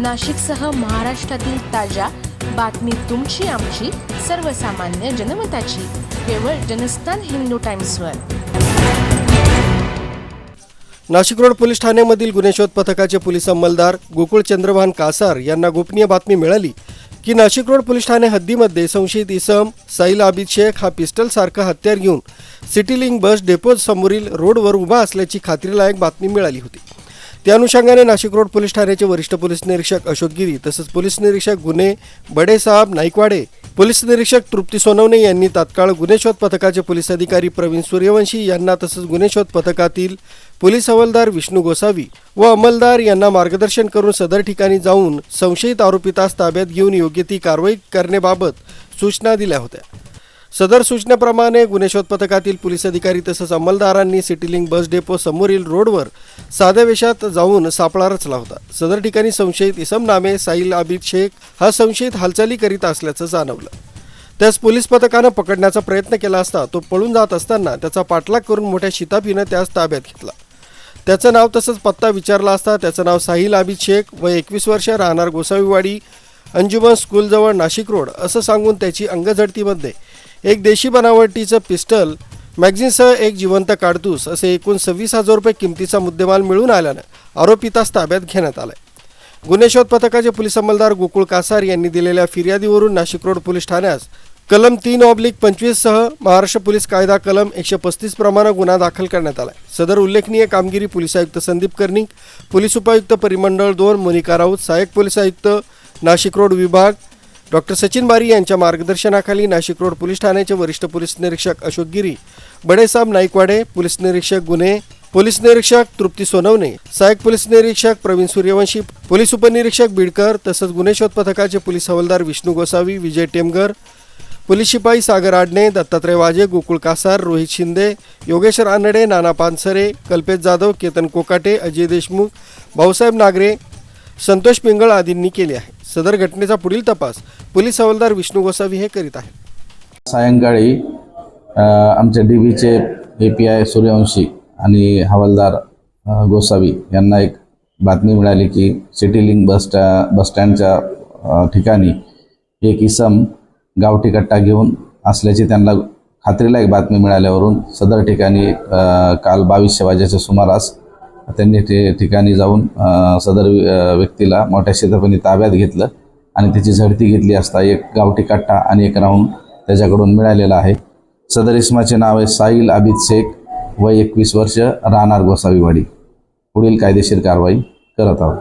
नाशिकसह महाराष्ट्रातील ताज्या बातमी तुमची आमची सर्वसामान्य जनमताची. केवळ जनस्थान हिंदू टाइम्सवर. नाशिक रोड पोलीस ठाण्यामधील गुन्हे शोध पथकाचे पोलीस अंमलदार गोकुळ चंद्रभान कासार यांना गोपनीय बातमी मिळाली की नाशिक रोड पोलीस ठाणे हद्दीमध्ये संशयित इसम साईल आबिद शेख हा पिस्टलसारखा हत्यार घेऊन सिटीलिंग बस डेपो समोरील रोडवर उभा असल्याची खात्रीलायक बातमी मिळाली होती. त्या अनुषंगाने नाशिक रोड पोलीस ठाण्याचे वरिष्ठ पोलीस निरीक्षक अशोक गिरी तसंच पोलीस निरीक्षक गुन्हे बडेसाहेब नाईकवाडे पोलीस निरीक्षक तृप्ती सोनवणे यांनी तात्काळ गुन्हे शोध पथकाचे पोलीस अधिकारी प्रवीण सूर्यवंशी यांना तसंच गुन्हे शोध पथकातील पोलीस हवालदार विष्णू गोसावी व अंमलदार यांना मार्गदर्शन करून सदर ठिकाणी जाऊन संशयित आरोपितास ताब्यात घेऊन योग्य ती कारवाई करण्याबाबत सूचना दिल्या होत्या. सदर सूचनेप्रमाणे गुन्हे शोध पथकातील पोलीस अधिकारी तसंच अंमलदारांनी सिटीलिंग बस डेपो समोरील रोडवर साध्या वेशात जाऊन सापळा रचला होता. सदर ठिकाणी संशयित इसम नामे साहिल आबिद शेख हा संशयित हालचाली करीत असल्याचं जाणवलं. त्यास पोलीस पथकानं पकडण्याचा प्रयत्न केला असता तो पळून जात असताना त्याचा पाठलाग करून मोठ्या शिताफीनं त्यास ताब्यात घेतला. त्याचं नाव तसंच पत्ता विचारला असता त्याचं नाव साहिल आबिद शेख व एकवीस वर्ष राहणार गोसावीवाडी अंजुमन स्कूलजवळ नाशिक रोड असं सांगून त्याची अंगझडतीमध्ये एक देशी बनावटीचं पिस्टल मॅग्झिनसह एक जिवंत काडतूस असे एकूण सव्वीस हजार रुपये किमतीचा मुद्देमाल मिळून आल्यानं आरोपितास ताब्यात घेण्यात आलाय. गुन्हे शोध पथकाचे पोलीस अंमलदार गोकुळ कासार यांनी दिलेल्या फिर्यादीवरून नाशिक रोड पोलीस ठाण्यास कलम तीन ऑब्लिक पंचवीससह महाराष्ट्र पोलीस कायदा कलम एकशे पस्तीस प्रमाणे गुन्हा दाखल करण्यात आला सदर उल्लेखनीय कामगिरी पोलीस आयुक्त संदीप कर्णिक पोलीस उपायुक्त परिमंडळ दोन मोनिका राऊत सहाय्यक पोलीस आयुक्त नाशिक रोड विभाग डॉक्टर सचिन बारी यांच्या मार्गदर्शनाखाली नाशिक रोड पोलीस ठाण्याचे वरिष्ठ पोलीस निरीक्षक अशोक गिरी बडेसाहेब नाईकवाडे पोलीस निरीक्षक गुन्हे पोलीस निरीक्षक तृप्ती सोनवणे सहाय्यक पोलीस निरीक्षक प्रवीण सूर्यवंशी पोलीस उपनिरीक्षक बिडकर तसंच गुन्हे शोध पथकाचे पोलीस हवालदार विष्णू गोसावी विजय टेमगर पोलीस शिपाई सागर आडणे दत्तात्रय वाजे गोकुळ कासार रोहित शिंदे योगेश्वर आनडे नाना पानसरे कल्पेश जाधव केतन कोकाटे अजय देशमुख भाऊसाहेब नागरे संतोष पिंगळ आदींनी केली आहे. सदर घटनेचा पुढील तपास पोलीस हवालदार विष्णू गोसावी हे करीत आहेत. सायंकाळी आमच्या डी बीचे ए पी आय सूर्यवंशी आणि हवालदार गोसावी यांना एक बातमी मिळाली की सिटी लिंक बस स्टॅ बस स्टँडच्या ठिकाणी एक इसम गावठी कट्टा घेऊन असल्याची त्यांना खात्रीला एक बातमी मिळाल्यावरून सदर ठिकाणी काल बावीसशे वाजेच्या सुमारास त्यांनी ते ठिकाणी जाऊन सदर व्यक्तीला मोठ्या शेतापणी ताब्यात घेतलं आणि त्याची झडती घेतली असता एक गावठी कट्टा आणि एक राऊंड त्याच्याकडून मिळालेला आहे. सदर इस्माचे नाव आहे साईल आबिद शेख व एकवीस वर्ष राहणार गोसावीवाडी पुढील कायदेशीर कारवाई करत आहोत.